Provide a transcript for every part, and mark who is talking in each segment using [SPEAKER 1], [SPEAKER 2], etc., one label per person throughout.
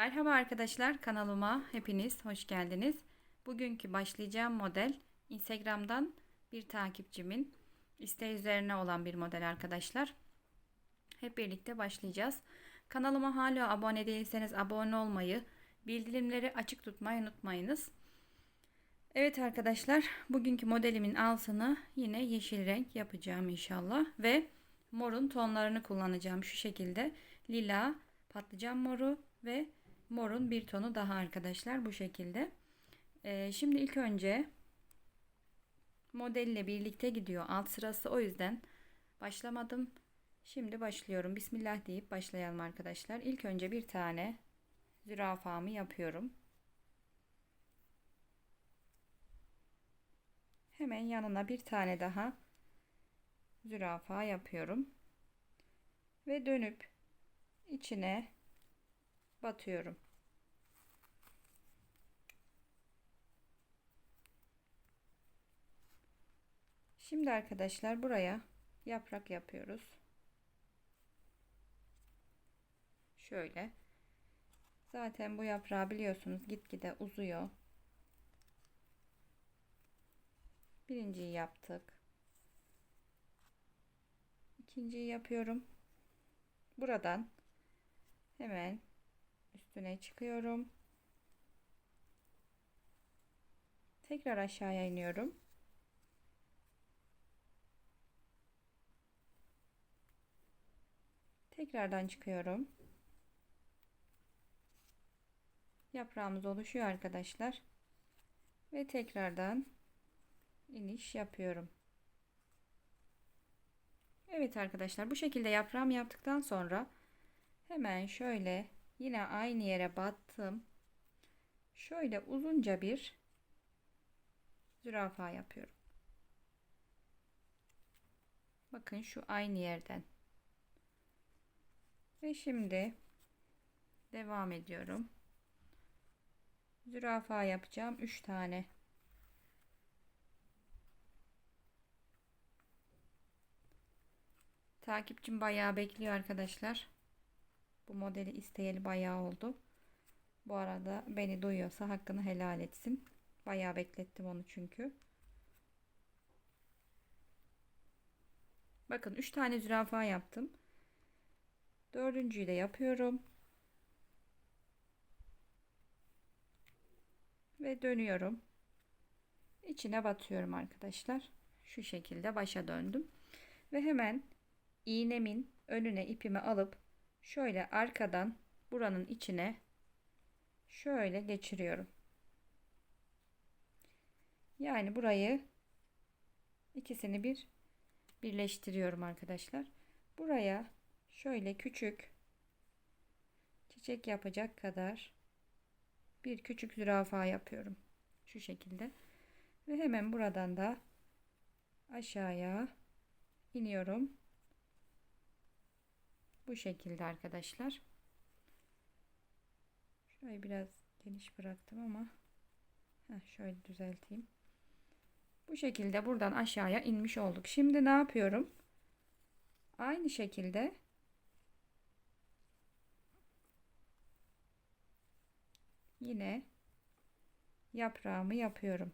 [SPEAKER 1] Merhaba arkadaşlar kanalıma hepiniz hoş geldiniz. Bugünkü başlayacağım model Instagram'dan bir takipçimin isteği üzerine olan bir model arkadaşlar. Hep birlikte başlayacağız. Kanalıma hala abone değilseniz abone olmayı, bildirimleri açık tutmayı unutmayınız. Evet arkadaşlar bugünkü modelimin altını yine yeşil renk yapacağım inşallah ve morun tonlarını kullanacağım şu şekilde lila patlıcan moru ve morun bir tonu daha arkadaşlar bu şekilde. Ee, şimdi ilk önce modelle birlikte gidiyor alt sırası o yüzden başlamadım. Şimdi başlıyorum. Bismillah deyip başlayalım arkadaşlar. İlk önce bir tane zürafamı yapıyorum. Hemen yanına bir tane daha zürafa yapıyorum. Ve dönüp içine batıyorum. Şimdi arkadaşlar buraya yaprak yapıyoruz. Şöyle. Zaten bu yaprağı biliyorsunuz gitgide uzuyor. Birinciyi yaptık. İkinciyi yapıyorum. Buradan hemen üstüne çıkıyorum. Tekrar aşağıya iniyorum. Tekrardan çıkıyorum. Yaprağımız oluşuyor arkadaşlar. Ve tekrardan iniş yapıyorum. Evet arkadaşlar bu şekilde yaprağımı yaptıktan sonra hemen şöyle yine aynı yere battım. Şöyle uzunca bir zürafa yapıyorum. Bakın şu aynı yerden. Ve şimdi devam ediyorum. Zürafa yapacağım 3 tane. Takipçim bayağı bekliyor arkadaşlar. Bu modeli isteyeli bayağı oldu. Bu arada beni duyuyorsa hakkını helal etsin. Bayağı beklettim onu çünkü. Bakın 3 tane zürafa yaptım. Dördüncüyü de yapıyorum. Ve dönüyorum. İçine batıyorum arkadaşlar. Şu şekilde başa döndüm. Ve hemen iğnemin önüne ipimi alıp şöyle arkadan buranın içine şöyle geçiriyorum. Yani burayı ikisini bir birleştiriyorum arkadaşlar. Buraya şöyle küçük çiçek yapacak kadar bir küçük zürafa yapıyorum. Şu şekilde. Ve hemen buradan da aşağıya iniyorum. Bu şekilde arkadaşlar. Şurayı biraz geniş bıraktım ama heh, şöyle düzelteyim. Bu şekilde buradan aşağıya inmiş olduk. Şimdi ne yapıyorum? Aynı şekilde yine yaprağımı yapıyorum.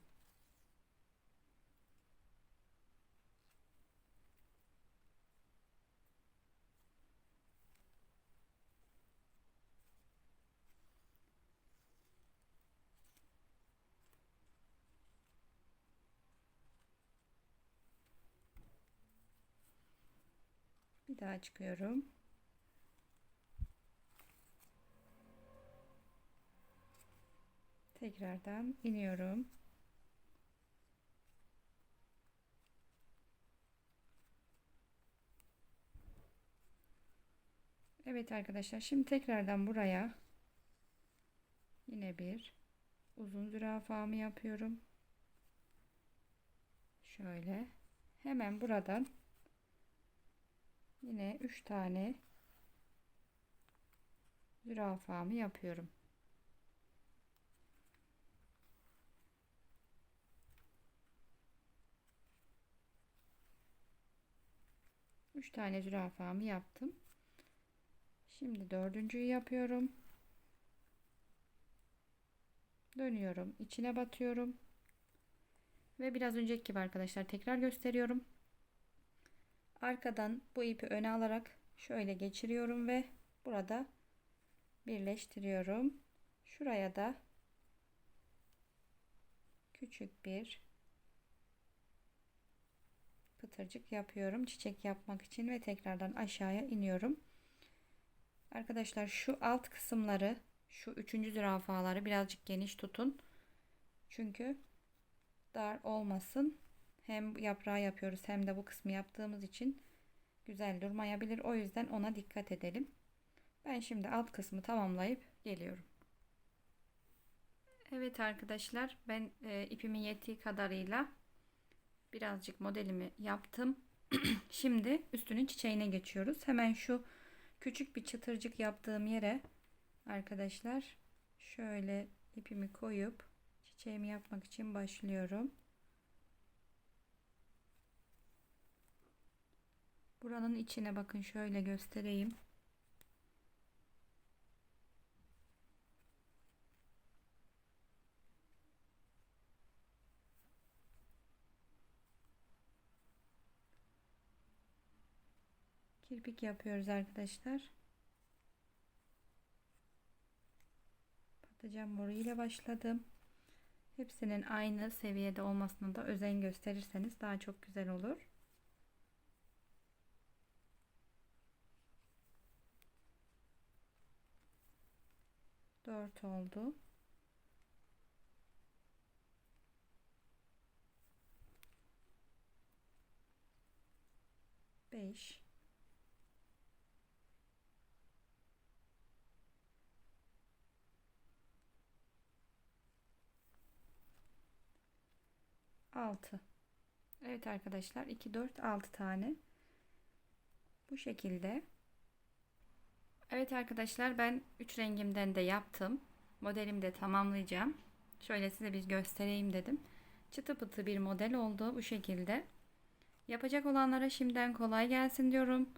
[SPEAKER 1] Bir daha çıkıyorum. Tekrardan iniyorum. Evet arkadaşlar şimdi tekrardan buraya yine bir uzun zürafamı yapıyorum. Şöyle hemen buradan yine 3 tane zürafamı yapıyorum. 3 tane zürafamı yaptım. Şimdi dördüncüyü yapıyorum. Dönüyorum. içine batıyorum. Ve biraz önceki gibi arkadaşlar tekrar gösteriyorum. Arkadan bu ipi öne alarak şöyle geçiriyorum ve burada birleştiriyorum. Şuraya da küçük bir pıtırcık yapıyorum çiçek yapmak için ve tekrardan aşağıya iniyorum. Arkadaşlar şu alt kısımları şu üçüncü zürafaları birazcık geniş tutun. Çünkü dar olmasın. Hem yaprağı yapıyoruz hem de bu kısmı yaptığımız için güzel durmayabilir. O yüzden ona dikkat edelim. Ben şimdi alt kısmı tamamlayıp geliyorum. Evet arkadaşlar ben e, ipimin yettiği kadarıyla birazcık modelimi yaptım. Şimdi üstünün çiçeğine geçiyoruz. Hemen şu küçük bir çıtırcık yaptığım yere arkadaşlar şöyle ipimi koyup çiçeğimi yapmak için başlıyorum. Buranın içine bakın şöyle göstereyim. kirpik yapıyoruz arkadaşlar. Patlıcan boru ile başladım. Hepsinin aynı seviyede olmasına da özen gösterirseniz daha çok güzel olur. Dört oldu. Beş. 6 Evet arkadaşlar 2 4 6 tane bu şekilde Evet arkadaşlar ben 3 rengimden de yaptım. Modelimi de tamamlayacağım. Şöyle size bir göstereyim dedim. Çıtı pıtı bir model oldu bu şekilde. Yapacak olanlara şimdiden kolay gelsin diyorum.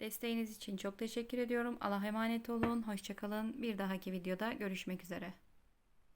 [SPEAKER 1] Desteğiniz için çok teşekkür ediyorum. Allah'a emanet olun. Hoşçakalın bir dahaki videoda görüşmek üzere